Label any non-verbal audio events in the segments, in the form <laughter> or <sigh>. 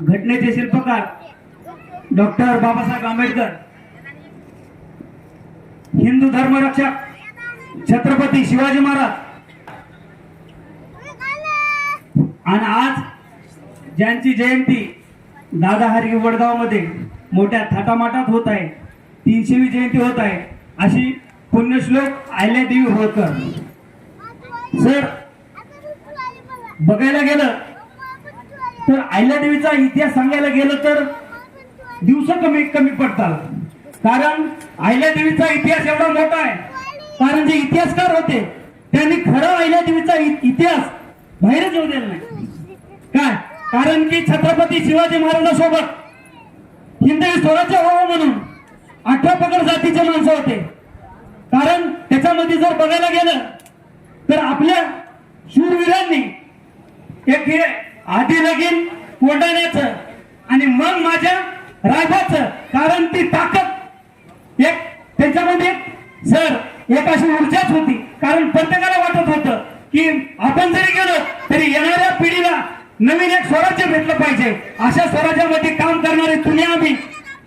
घटनेचे शिल्पकार डॉक्टर बाबासाहेब आंबेडकर हिंदू धर्मरक्षक छत्रपती शिवाजी महाराज. आणि आज ज्यांची जयंती दादा हरगी वडगावमध्ये मोठ्या थाटामाटात होत आहे तीनशेवी जयंती होत आहे अशी पुण्यश्लोक आयल्यादेवी होळकर सर बघायला गेलं तर आयल्यादेवीचा इतिहास सांगायला गेलं तर दिवस कमी कमी पडतात. कारण अहिल्यादेवीचा इतिहास एवढा मोठा आहे. कारण जे इतिहासकार होते त्यांनी खरं अहिल्यादेवीचा देवीचा इतिहास बाहेरच येऊ दिला नाही. काय? कारण की छत्रपती शिवाजी महाराजांसोबत हिंदवी स्वराज्य व्हावं म्हणून अठरा पगड जातीचे माणसं होते. कारण त्याच्यामध्ये जर बघायला गेलं तर आपल्या शूरवीरांनी एक हे आधी लगीन कोंडाण्याचं आणि मग माझ्या राजाचं कारण ती ताकद एक त्याच्यामध्ये सर एक अशी ऊर्जाच होती कारण प्रत्येकाला वाटत होतं की आपण जरी गेलो तरी येणाऱ्या पिढीला नवीन एक स्वराज्य भेटलं पाहिजे. अशा स्वराज्यामध्ये काम करणारे तुम्ही आम्ही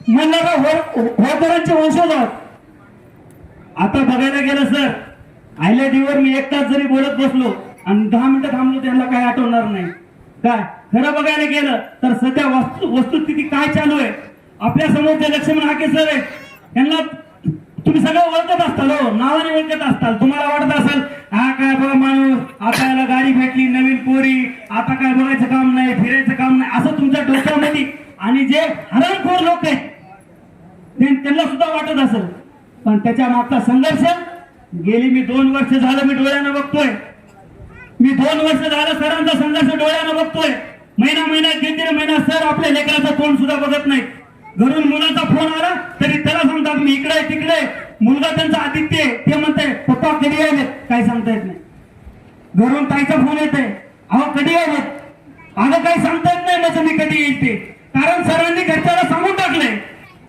म्हणणारा होळकरांचे वंशज आहोत आता बघायला गेलं सर आयल्या दिवर मी एक तास जरी बोलत बसलो आणि दहा मिनिटं थांबलो त्यांना काही आठवणार नाही. काय? खरं बघायला गेलं तर सध्या वस्तू वस्तुस्थिती काय चालू आहे? आपल्या समोरचे लक्ष्मण हाके सर आहे त्यांना तुम्ही सगळं ओळखत असताल हो नावाने ओळखत असताल. तुम्हाला वाटत असेल हा काय बघा माणूस आता याला गाडी भेटली नवीन पोरी आता काय बघायचं काम नाही फिरायचं काम नाही असं तुमच्या डोक्यामध्ये आणि जे हरणखोर लोक आहेत ते- त्यांना सुद्धा वाटत असेल. पण त्याच्या मागचा संघर्ष गेली मी दोन वर्ष झालं मी डोळ्यानं बघतोय. मी दोन वर्ष झालं सरांचा संघर्ष डोळ्यानं बघतोय. महिना महिना दीड दीड महिना सर आपल्या लेकराचा तोंड सुद्धा बघत नाही घरून मुलाचा फोन आला तरी त्याला सांगतात मी इकडे तिकडे मुलगा त्यांचा आदित्य ते म्हणते पप्पा कधी यायले काही सांगता येत नाही. घरून ताईचा फोन येते अहो कधी यायले अगं काही सांगता येत नाही माझं मी कधी येईल ते. कारण सरांनी घरच्याला सांगून टाकलंय.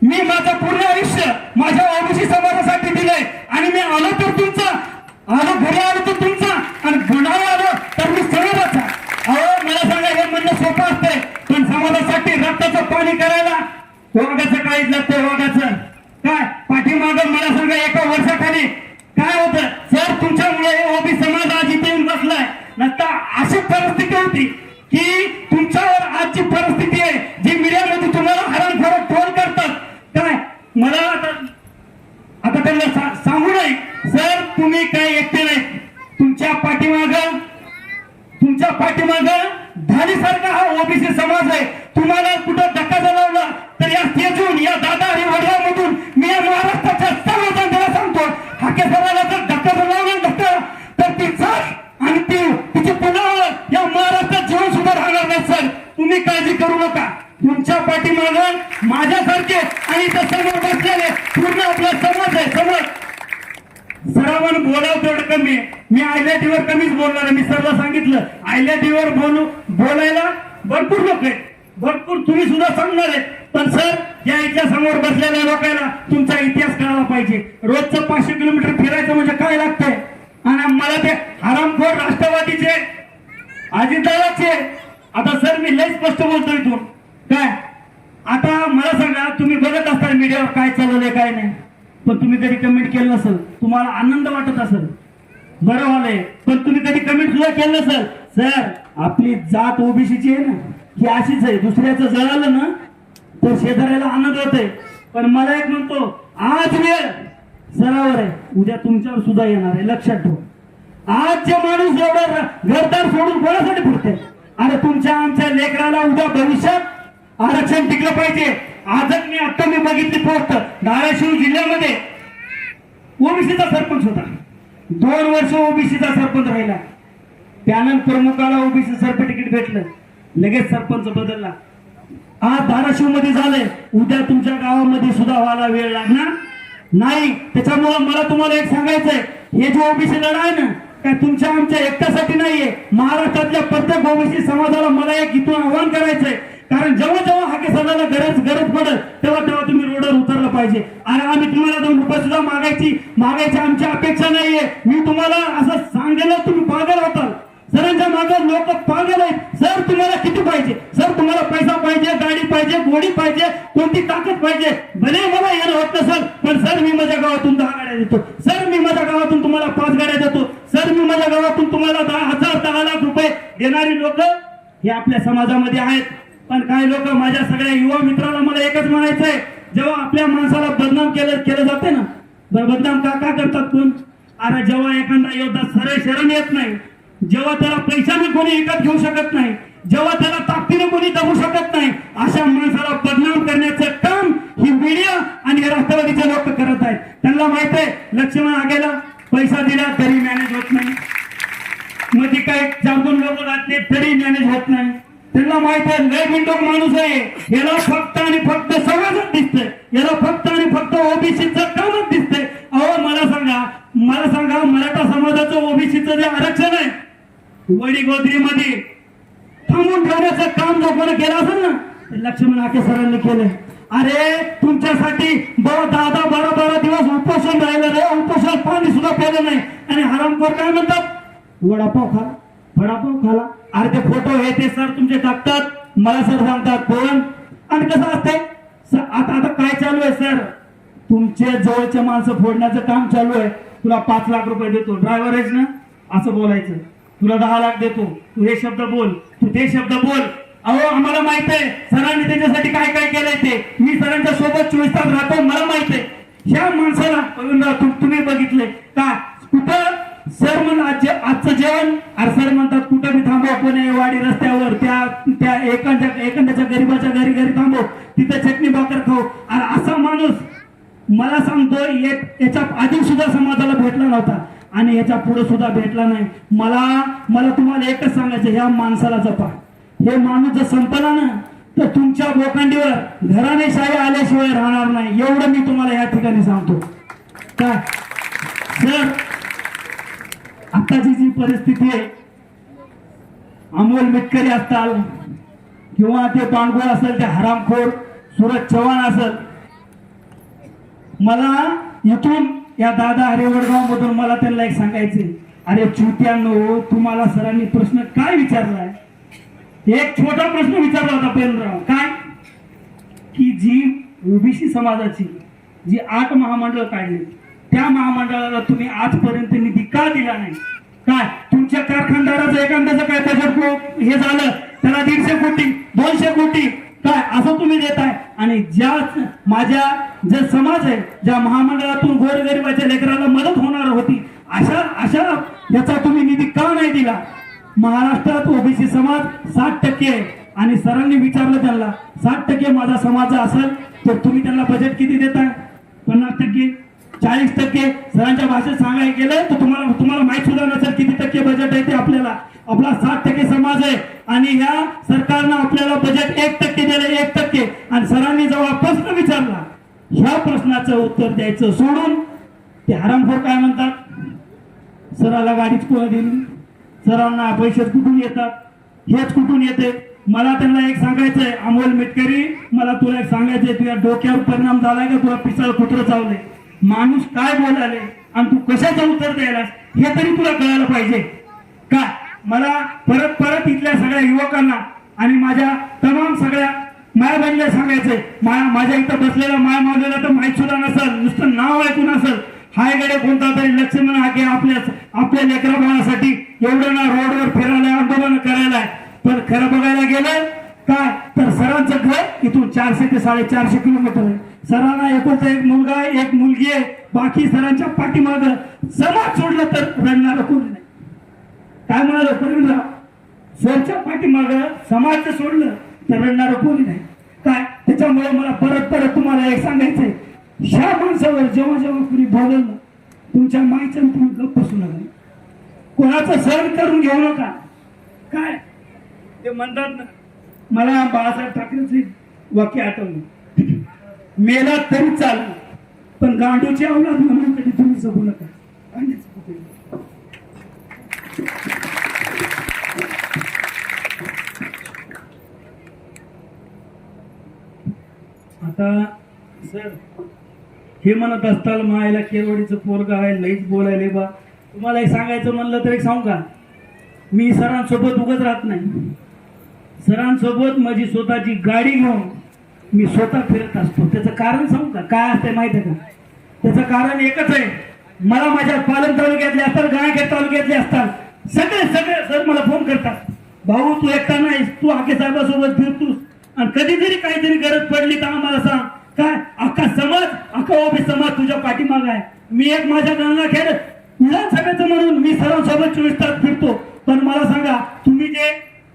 मी माझं पूर्ण आयुष्य माझ्या ओबीसी समाजासाठी दिलंय आणि मी आलो तर तुमचा. आलो घरी आलो तर तुमचा आणि गुन्हा आलो तर मी समाजाचा अहो मला सांगा हे म्हणणं सोपं असतंय पण समाजासाठी रक्ताचं करायला? वाघाचं काळीच लागतंय वाघाचं काय? पाठीमाग मला सांगा एका वर्षाखाली काय होतं? सर तुमच्यामुळे ओबी समाज आज इथे येऊन बसलाय. नसता अशी परिस्थिती होती की तुमच्यावर आजची परिस्थिती आहे जी मीडियामध्ये तुम्हाला हरण फरक फोन करतात. काय? मला आता आता त्यांना सांगू नये. सर तुम्ही काय एकटे नाही. तुमच्या पाठीमाग तुमच्या पाठीमाग धाडीसारखा हा ओबीसी समाज आहे तुम्हाला कुठं धक्का लावला तर या स्टेजून या दादा आणि वडिलांमधून मी या महाराष्ट्राच्या सर्व जनतेला सांगतो हाके सराला जर धक्का जर लावला धक्का तर ती चढ आणि ती तिची पुन्हा या महाराष्ट्रात जीवन सुद्धा राहणार नाही सर तुम्ही काळजी करू नका तुमच्या पाठीमाग माझ्यासारखे आणि इथं समोर बसलेले पूर्ण आपला समाज आहे समाज सरावानं बोलावं तेवढं कमी आहे. आयल्या कमीच बोलणार मी सरला सांगितलं आयल्याटीवर बोलू बोलायला भरपूर लोक आहेत. भरपूर तुम्ही सुद्धा सांगणार आहे. पण सर या इथल्या समोर बसलेल्या लोकांना तुमचा इतिहास कळायला पाहिजे. रोजचं पाचशे किलोमीटर फिरायचं म्हणजे काय लागतंय? आणि मला ते हरामखोर राष्ट्रवादीचे अजितदादाचे आता सर मी लय स्पष्ट बोलतो इथून. काय? आता मला सांगा तुम्ही बघत असता मीडियावर काय चालवलंय काय नाही. पण तुम्ही तरी कमेंट केलं असेल तुम्हाला आनंद वाटत असेल. बरोबर आहे पण तुम्ही कधी कमेंट सुद्धा केलं नसेल. सर आपली जात ओबीसीची आहे ना ही अशीच आहे. दुसऱ्याचं जळालं ना तर शेजाऱ्याला आनंद होतोय. पण मला एक म्हणतो आज वेळ. सरावर आहे. उद्या तुमच्यावर सुद्धा येणार आहे. लक्षात ठेव. आज माणूस एवढा घरदार सोडून कोणासाठी फिरते अरे तुमच्या आमच्या लेकराला उद्या भविष्यात आरक्षण टिकलं पाहिजे. आजच मी आता मी बघितली पोस्ट. धाराशिव जिल्ह्यामध्ये. ओबीसीचा सरपंच होता. दोन वर्ष ओबीसीचा सरपंच राहिला. त्यानंतर मुकाला ओबीसी सर्टिफिकेट भेटलं. लगेच सरपंच बदलला. आज धाराशिवमध्ये झालंय. उद्या तुमच्या गावामध्ये सुद्धा व्हायला वेळ लागणार नाही. त्याच्यामुळं मला तुम्हाला एक सांगायचंय. हे जे ओबीसी लढा आहे ना काय तुमच्या आमच्या एकट्यासाठी नाहीये. महाराष्ट्रातल्या प्रत्येक ओबीसी समाजाला मला एक इथून आव्हान करायचंय. कारण जेव्हा जेव्हा हाके सणाला गरज गरज पडेल तेव्हा तेव्हा तुम्ही रोडवर उतरलं पाहिजे. आणि आम्ही तुम्हाला दोन रुपये सुद्धा मागायची मागायची आमची अपेक्षा नाहीये. मी तुम्हाला असं सांगेल तुम्ही पागल होताल. सरांच्या मागे लोक पागल आहेत. सर तुम्हाला किती पाहिजे? सर तुम्हाला पैसा पाहिजे गाडी पाहिजे गोडी पाहिजे कोणती ताकद पाहिजे? भले मला येणं होत नसेल पण सर मी माझ्या गावातून दहा गाड्या देतो. सर मी माझ्या गावातून तुम्हाला पाच गाड्या देतो. सर मी माझ्या गावातून तुम्हाला दहा हजार दहा लाख रुपये देणारी लोक हे आपल्या समाजामध्ये आहेत. पण काही लोक माझ्या सगळ्या युवा मित्राला मला एकच म्हणायचंय जेव्हा आपल्या माणसाला बदनाम केलं केलं जाते ना? तर बदनाम का का करतात कोण? अरे जेव्हा एखादा योद्धा सरळ शरण येत नाही जेव्हा त्याला पैशाने कोणी विकत घेऊ शकत नाही जेव्हा त्याला ताकदीने कोणी दबू शकत नाही अशा माणसाला बदनाम करण्याचं काम ही मीडिया आणि राष्ट्रवादीचे लोक करत आहेत त्यांना माहीत आहे लक्ष्मण आगेला पैसा दिला तरी मॅनेज होत नाही. मग ती काही जागून लोक घातले तरी मॅनेज होत नाही. त्यांना माहीत आहे लय बिंडोक माणूस आहे. याला फक्त आणि फक्त सगळंच दिसते याला फक्त आणि फक्त ओबीसीचं कामच दिसते अहो मला सांगा मला सांगा मराठा समाजाचं ओबीसीचं जे आरक्षण आहे वडी मध्ये थांबून ठेवण्याचं काम जो कोणी केलं असेल ना ते लक्ष्मण आके सरांनी केलंय. अरे तुमच्यासाठी बाबा दहा बारा बारा दिवस उपोषण राहिलं रे उपोषण पाणी सुद्धा प्यालं नाही. आणि हरामखोर काय म्हणतात? वडापाव खा. वडापाव खाला. अरे ते फोटो हे ते सर तुमचे टाकतात. मला सर सांगतात पण आणि कसं असते सर आता आता काय चालू आहे सर तुमचे जवळचे माणसं फोडण्याचं काम चालू आहे. तुला पाच लाख रुपये देतो. ड्रायव्हर आहेस ना? असं बोलायचं. तुला दहा लाख देतो. तू हे शब्द बोल. तू ते शब्द बोल. अहो आम्हाला माहीत आहे सरांनी त्याच्यासाठी काय काय केलंय ते. मी सरांच्या सोबत चोवीस तास राहतो मला माहीत आहे. ह्या माणसाला तुम्ही बघितले का? कुठं सर म्हण आज आजचं जेवण अरे सर म्हणतात कुठं मी थांबव पुणे वाडी रस्त्यावर त्या त्या एकांच्या एखाद्याच्या गरीबाच्या घरी घरी थांबव तिथं चटणी भाकर खाऊ. अरे असा माणूस मला सांगतो एक याच्या आधी सुद्धा समाजाला भेटला नव्हता आणि याच्यापुढे सुद्धा भेटला नाही. मला मला तुम्हाला एकच सांगायचं ह्या माणसाला जपा. हे माणूस जर संपला ना तर तुमच्या बोकांडीवर घराणेशाही आल्याशिवाय राहणार नाही. एवढं मी तुम्हाला या ठिकाणी सांगतो. काय? सर आताची जी परिस्थिती आहे अमोल मिटकरी असताल किंवा ते पांडगोळ असेल ते हरामखोर सुरज चव्हाण असेल मला इथून या दादा हरेवडगाव मधून मला त्यांना एक सांगायचे अरे चुत्यानो तुम्हाला सरांनी प्रश्न काय विचारलाय? एक छोटा प्रश्न विचारला होता पेनराव काय? की जी ओबीसी समाजाची जी आठ महामंडळ काढली त्या महामंडळाला तुम्ही आजपर्यंत निधी का दिला नाही? काय? तुमच्या कारखानदाराचं एखाद्याचं काय बजेट हे झालं त्याला दीडशे कोटी दोनशे कोटी काय? असं तुम्ही देताय. आणि ज्या माझ्या जे समाज आहे ज्या महामंडळातून गोरगरिबाच्या लेकराला मदत होणार होती अशा अशा याचा तुम्ही निधी का नाही दिला? महाराष्ट्रात ओबीसी समाज साठ टक्के आहे. आणि सरांनी विचारलं त्यांना साठ टक्के माझा समाज असेल तर तुम्ही त्यांना बजेट किती देताय? पन्नास टक्के. चाळीस टक्के सरांच्या भाषेत सांगायला गेलं तर तुम्हाला तुम्हाला माहीत सुद्धा नसेल किती टक्के बजेट आहे ते आपल्याला. आपला साठ टक्के समाज आहे आणि या सरकारनं आपल्याला बजेट एक टक्के दिलं एक टक्के. आणि सरांनी जेव्हा प्रश्न विचारला ह्या प्रश्नाचं उत्तर द्यायचं सोडून ते हरामखोर काय म्हणतात? सराला गाडीच कोणा दिली. सरांना पैसे कुठून येतात? हेच कुठून येते? मला त्यांना एक सांगायचंय अमोल मिटकरी मला तुला एक सांगायचंय तुझ्या डोक्यावर परिणाम झालाय का? तुला पिसाळ कुत्र चावलंय माणूस काय बोलाले आणि तू कशाचं उत्तर द्यायलास हे तरी तुला कळायला पाहिजे. का? मला परत परत इथल्या सगळ्या युवकांना आणि माझ्या तमाम सगळ्या माया बहिणीला सांगायचंय. माया माझ्या इथं बसलेला माया मावलेला तर माहीत सुद्धा नसल नुसतं नाव ऐकून असल. हायगडे कोणता तरी लक्ष्मण हाके आपल्या आपल्या लेकरा बाळासाठी एवढं ना रोडवर फिरायला आंदोलन करायला पण खरं बघायला गेलं काय? तर सरांचं घर इथून चारशे ते साडेचारशे किलोमीटर आहे. सरांना एकुलता एक मुलगा आहे एक मुलगी आहे. बाकी सरांच्या पाठीमाग समाज सोडलं तर रडणार कोणी नाही. काय म्हणाल प्रवीणराव? स्वतःच्या पाठीमाग समाज सोडलं तर रडणार कोणी नाही. काय? त्याच्यामुळे मला परत परत तुम्हाला एक सांगायचंय. ह्या माणसावर जेव्हा जेव्हा कुणी बोलल ना तुमच्या मायच्या तुम्ही गप्प बसू नका. कोणाचं सहन करून घेऊ नका. काय? ते म्हणतात ना मला बाळासाहेब ठाकरेचं वाक्य आठवलं. मेला तरी चाल पण गांडूची औलाद म्हणून कधी तुम्ही जगू नका. आता सर हे म्हणत असताल मायला केरवडीचं पोरग आहे लईच बोलायले बा. तुम्हाला हे सांगायचं म्हणलं तर एक सांगू का? मी सरांसोबत उगत राहत नाही. सरांसोबत माझी स्वतःची गाडी घेऊन मी स्वतः फिरत असतो. त्याचं कारण सांगू का? काय असतंय माहिती आहे का? त्याचं कारण एकच आहे. मला माझ्या पालन तालुक्यातले असतात गायखेड तालुक्यातले असतात. सगळे सगळे सर मला फोन करतात भाऊ तू एकटा नाहीस तू आके साहेबासोबत फिरतोस आणि कधीतरी काहीतरी गरज पडली तर आम्हाला सांग. काय? अख्खा समाज अख्खा ओबी समाज तुझ्या पाठीमाग आहे. मी एक माझ्या गंगाखेड सगळ्याचं म्हणून मी सर्वांसोबत चोवीस तास फिरतो. पण मला सांगा तुम्ही जे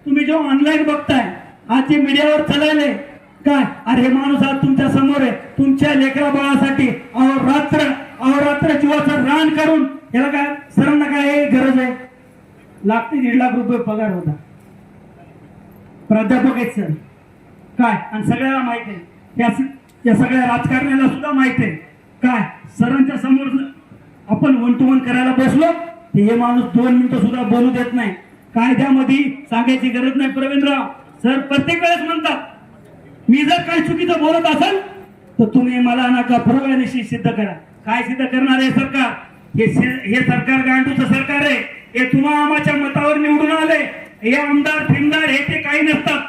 तुम्ही जे ऑनलाईन बघताय आज जे मीडियावर चालले हे माणूस आज तुमच्यासमोर आहे. तुमच्या लेकरा बाळासाठी अहोरात्र अहोरात्र जीवाचं रान करून याला काय सरांना काय गरज आहे? लागते दीड लाख रुपये पगार होता. प्राध्यापक आहेत सर. काय? आणि सगळ्याला माहीत आहे. या सगळ्या राजकारण्याला सुद्धा माहीत आहे. काय? सरांच्या समोर आपण वन टू वन करायला बसलो ते हे माणूस दोन मिनिटं सुद्धा बोलू देत नाही. कायद्यामध्ये सांगायची गरज नाही. प्रवीणराव सर प्रत्येक वेळेस म्हणतात मी जर काही चुकीचं बोलत असेल तर तुम्ही मला नका पुराव्यानिशी सिद्ध करा. काय सिद्ध करणार हे सरकार? हे हे सरकार गांडूचं सरकार आहे. हे तुम्हा आमाच्या मतावर निवडून आले. हे आमदार फिमदार हे ते काही नसतात.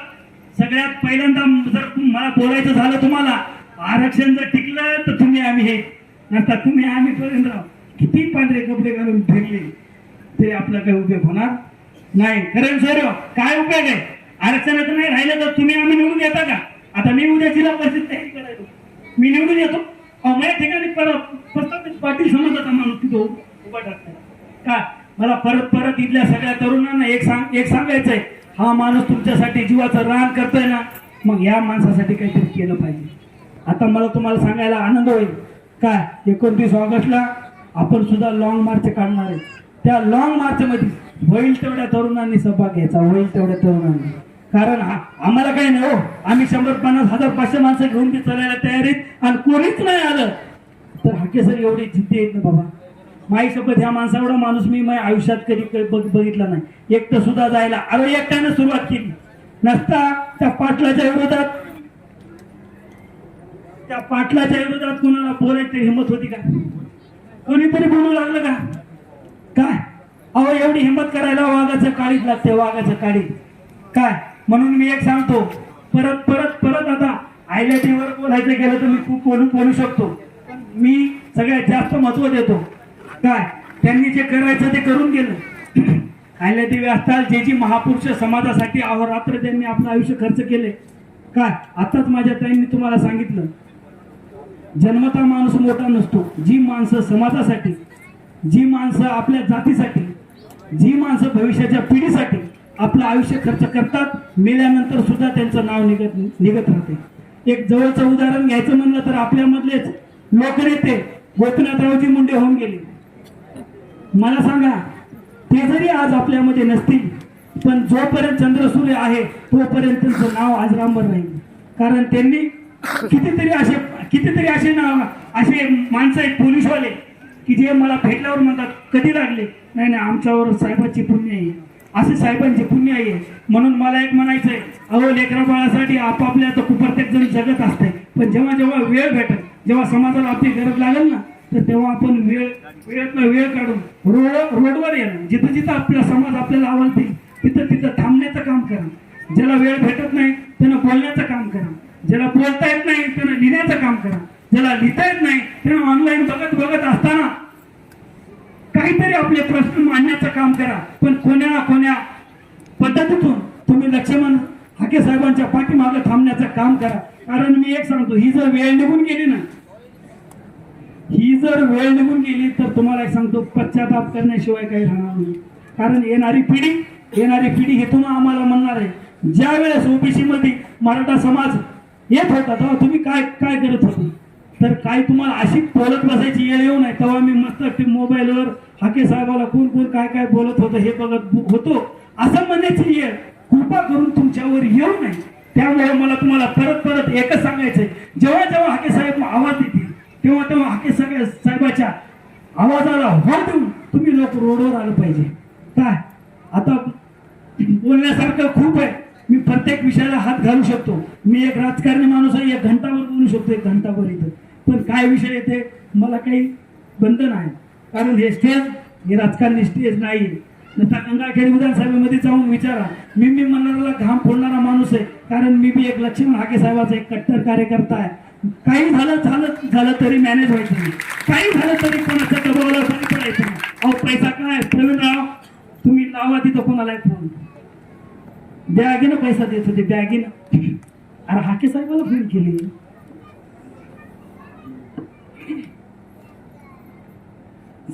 सगळ्यात पहिल्यांदा जर मला बोलायचं झालं तुम्हाला आरक्षण जर टिकलं तर तुम्ही आम्ही हे नसता तुम्ही आम्ही पर्यंत किती पांढरे कपडे घालून फिरले ते आपलं काही उपयोग होणार नाही. खरं सर काय उपयोग आहे? आरक्षणाचं नाही राहिलं तर तुम्ही आम्ही निवडून येता का? आता मी उद्या जिल्हा परिषद तयारी करायचो मी निवडून येतो. अहो, माझ्या ठिकाणी परत प्रस्थापित पाटील समाजाचा माणूस तिथं उभा टाकतो का? मला परत परत इथल्या सगळ्या तरुणांना एक सांग एक सांगायचंय. हा माणूस तुमच्यासाठी जीवाचं रान करतोय ना मग या माणसासाठी काहीतरी केलं पाहिजे. आता मला तुम्हाला सांगायला आनंद होईल. काय एकोणतीस ऑगस्टला आपण सुद्धा लॉंग मार्च काढणार आहे. त्या लॉंग मार्चमध्ये होईल तेवढ्या तरुणांनी सहभाग घ्यायचा होईल तेवढ्या तरुणांनी. कारण आम्हाला काही नाही हो. आम्ही शंभर पन्नास हजार पाचशे माणसं घेऊन बी चालायला तयारीत आणि कोणीच नाही आलं. तर हाके सर एवढी जिद्दी येत ना बाबा. माई शपथ ह्या माणसा माणूस मी माझ्या आयुष्यात कधी बघ- बघितला नाही. एकटं सुद्धा जायला अरे एकट्यानं सुरुवात केली. नसता त्या पाटलाच्या विरोधात. त्या पाटलाच्या विरोधात कोणाला बोलायची हिंमत होती का? कोणीतरी बोलू लागलं का? काय? अहो एवढी हिंमत करायला वाघाचं काळीच लागते वाघाचं काळी. काय? म्हणून मी एक सांगतो परत परत परत आता आयल्या टीव्हीवर बोलायचं गेलं तर मी खूप बोलू बोलू शकतो. पण मी सगळ्यात जास्त महत्त्व देतो. काय? त्यांनी जे करायचं ते करून गेलं. <clears throat> आयल्या टीव्ही असतात जे जी महापुरुष समाजासाठी अहोरात्र त्यांनी आपलं आयुष्य खर्च केले. काय? आताच माझ्या ताईंनी तुम्हाला सांगितलं. जन्मता माणूस मोठा नसतो. जी माणसं समाजासाठी जी माणसं आपल्या जातीसाठी जी माणसं भविष्याच्या पिढीसाठी आपलं आयुष्य खर्च करतात मेल्यानंतर सुद्धा त्यांचं नाव निघत निघत राहते. एक जवळचं उदाहरण घ्यायचं म्हणलं तर आपल्यामधलेच लोकनेते गोपीनाथरावजी मुंडे होऊन गेले. मला सांगा ते जरी आज आपल्यामध्ये नसतील पण जोपर्यंत चंद्रसूर्य आहे तोपर्यंत त्यांचं नाव आज रामभर राहील. कारण त्यांनी कितीतरी असे कितीतरी असे नाव असे माणसं आहेत पोलीसवाले की जे मला भेटल्यावर म्हणतात कधी लागले? नाही नाही आमच्यावर साहेबाची पुण्य आहे. असे साहेबांची पुण्य आहे. म्हणून मला एक म्हणायचंय अहो लेकरा बाळासाठी आपापल्या तर प्रत्येक जण जगत असते पण जेव्हा जेव्हा वेळ भेटत जेव्हा समाजाला आपली गरज लागेल ना तर तेव्हा आपण वेळ वेळातला वेळ काढून रोड रोडवर येणं जिथं जिथं आपला समाज आपल्याला आवडते तिथं तिथं थांबण्याचं काम करा ज्याला वेळ भेटत नाही त्यानं बोलण्याचं काम करा ज्याला बोलता येत नाही त्यानं लिहिण्याचं काम करा ज्याला लिहिता येत नाही त्यानं ऑनलाईन बघत बघत असताना काहीतरी आपले प्रश्न मांडण्याचं काम करा. पण कोण्या कोण्या पद्धतीतून तुम्ही लक्ष्मण हाके साहेबांच्या पाठीमागे थांबण्याचं काम करा. कारण मी एक सांगतो ही जर वेळ निघून गेली ना ही जर वेळ निघून गेली तर तुम्हाला एक सांगतो पश्चाताप करण्याशिवाय काही राहणार नाही. कारण येणारी पिढी येणारी पिढी हे तुम्हाला आम्हाला म्हणणार आहे ज्या वेळेस ओबीसी मध्ये मराठा समाज येत होता तेव्हा तुम्ही काय काय करत होते? तर काय तुम्हाला अशी बोलत बसायची येळ येऊ नये. तेव्हा मी मस्त ते मोबाईलवर हाके साहेबाला कोण कोण काय काय बोलत होतं हे बघत होतो. असं म्हणण्याची येळ कृपा करून तुमच्यावर येऊ नये. त्यामुळे मला तुम्हाला परत परत एकच सांगायचंय. जेव्हा जेव्हा हाके साहेब आवाज देतील तेव्हा तेव्हा हाके साहेबाच्या आवाजाला हो देऊन तुम्ही लोक रोडवर आलं पाहिजे. काय? आता बोलण्यासारखं खूप आहे. मी प्रत्येक विषयाला हात घालू शकतो. मी एक राजकारणी माणूस आहे एक घंटावर बोलू शकतो एक घंटाभर इथं. पण काय विषय येते मला काही बंधन आहे कारण हे स्टेज हे राजकारणी स्टेज नाही. नंतर गंगाखेड विधानसभेमध्ये जाऊन विचारा. मी मी म्हणणाऱ्याला घाम फोडणारा माणूस आहे. कारण मी बी एक लक्ष्मण हाके साहेबाचा एक कट्टर कार्यकर्ता आहे. काही झालं झालं झालं तरी मॅनेज व्हायचं नाही. काही झालं तरी कोणाच्या दबावाला बळी पडायचं नाही. अहो पैसा काय प्रवीणराव तुम्ही लावा तिथं कोणाला फोन. बॅगीनं पैसा देत होते बॅगीनं. अरे हाके साहेबाला फोन केली.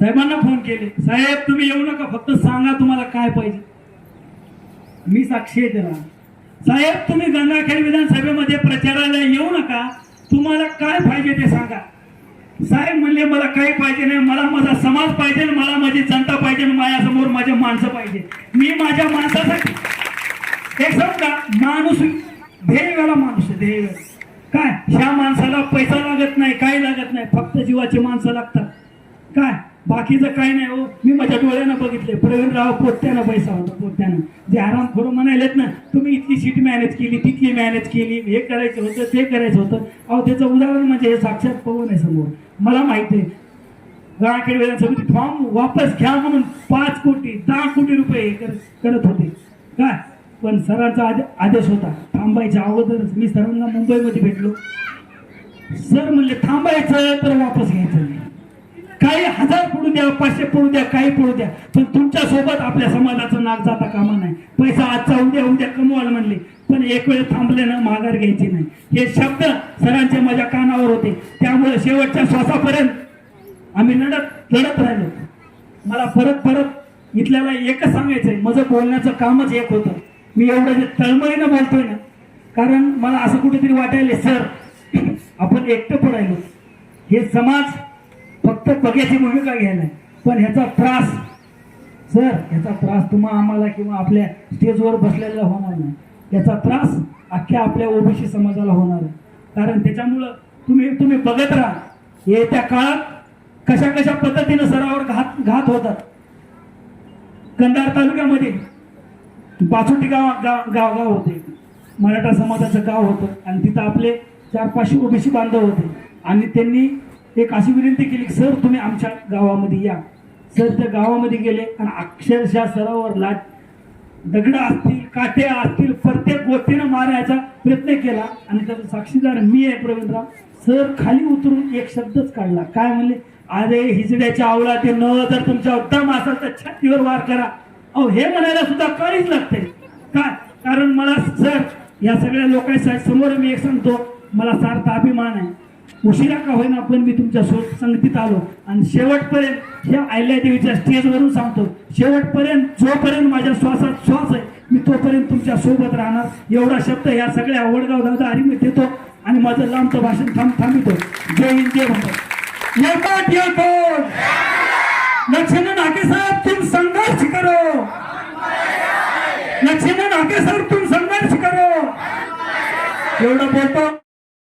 साहेबांना फोन केले. साहेब तुम्ही येऊ नका फक्त सांगा तुम्हाला काय पाहिजे. मी साक्षी आहे त्याला साहेब तुम्ही गंगाखेड विधानसभेमध्ये प्रचाराला येऊ नका. तुम्हाला काय पाहिजे ते सांगा. साहेब म्हणले मला काही पाहिजे नाही. मला माझा समाज पाहिजे मला माझी जनता पाहिजे माझ्यासमोर माझे माणसं पाहिजे. मी माझ्या माणसासाठी हे समजा माणूस ध्येयवाला माणूस आहे ध्येय काय? ह्या माणसाला पैसा लागत नाही काही लागत नाही. फक्त जीवाची माणसं लागतात. काय? बाकीचं काही नाही हो. मी माझ्या <laughs> डोळ्यानं बघितले प्रवीणराव पोत्यानं पैसा होता पोत्यानं. जे आराम करून म्हणायलेत ना तुम्ही इथली सीट मॅनेज केली तिथली मॅनेज केली हे करायचं होतं ते करायचं होतं. अहो त्याचं उदाहरण म्हणजे हे साक्षात पवन आहे समोर. मला माहिती आहे गाळखेड विधानसभेत फॉर्म वापस घ्या म्हणून पाच कोटी दहा कोटी रुपये हे कर- करत होते. काय? पण सरांचा आदे- आदेश होता थांबायच्या अगोदरच. मी सरांना मुंबईमध्ये भेटलो. सर म्हणले थांबायचं तर वापस घ्यायचं. काही हजार पडू द्या पाचशे पडू द्या काही पडू द्या पण तुमच्यासोबत आपल्या समाजाचं नाक जाता कामा नाही पैसा आजचा उद्या उद्या कमवाल म्हणले पण एक वेळ थांबले ना माघार घ्यायची नाही. हे शब्द सरांचे माझ्या कानावर होते. त्यामुळे शेवटच्या श्वासापर्यंत आम्ही लढत लढत राहिलो. मला परत परत इथल्याला एकच सांगायचंय माझं बोलण्याचं कामच एक होतं. मी एवढं जे तळमळीनं बोलतोय ना कारण मला असं कुठेतरी वाटायले सर आपण एकटं पडायलो. हे समाज फक्त बघ्याची भूमिका घ्यायला. पण ह्याचा त्रास सर ह्याचा त्रास तुम्हा आम्हाला किंवा आपल्या स्टेजवर बसलेला होणार नाही. याचा त्रास अख्ख्या आपल्या ओबीसी समाजाला होणार आहे. कारण त्याच्यामुळं तुम्ही तुम्ही बघत राहा. येत्या काळात कशा कशा पद्धतीनं सरावर घात घात होतात. कंधार तालुक्यामध्ये पाचोटी गाव गाव गाव गाव होते. मराठा समाजाचं गाव होतं. आणि तिथं आपले चार पाचशे ओबीसी बांधव होते. आणि त्यांनी एक अशी विनंती केली की सर तुम्ही आमच्या गावामध्ये या. सर त्या गावामध्ये गेले आणि अक्षरशः सरावर लाट दगड असतील काट्या असतील प्रत्येक गोष्टीनं मारायचा प्रयत्न केला. आणि त्याचा साक्षीदार मी आहे प्रवीणराव. सर खाली उतरून एक शब्दच काढला. काय म्हणले? अरे हिजड्याच्या आवळा ते न जर तुमच्या दम असाल तर छातीवर वार करा. अहो हे म्हणायला सुद्धा काळीच लागते. काय कारण मला सर या सगळ्या लोकांसाठी समोर मी एक सांगतो मला सार्थ अभिमान आहे. उशिरा का होईना पण मी तुमच्या सो संगतीत आलो. आणि शेवटपर्यंत ह्या आयल्या देवीच्या स्टेजवरून सांगतो. शेवटपर्यंत जोपर्यंत माझ्या श्वासात श्वास आहे मी तोपर्यंत तुमच्यासोबत राहणार. एवढा शब्द ह्या सगळ्या वडगाव दादा हरी मी देतो आणि माझं लांबचं भाषण थांब थांबितो. जय हिंद जय भारत. येतात येतो. लक्ष्मण नाके साहेब तुम संघर्ष करो. लक्ष्मण नाके साहेब तुम संघर्ष करो. एवढं बोलतो.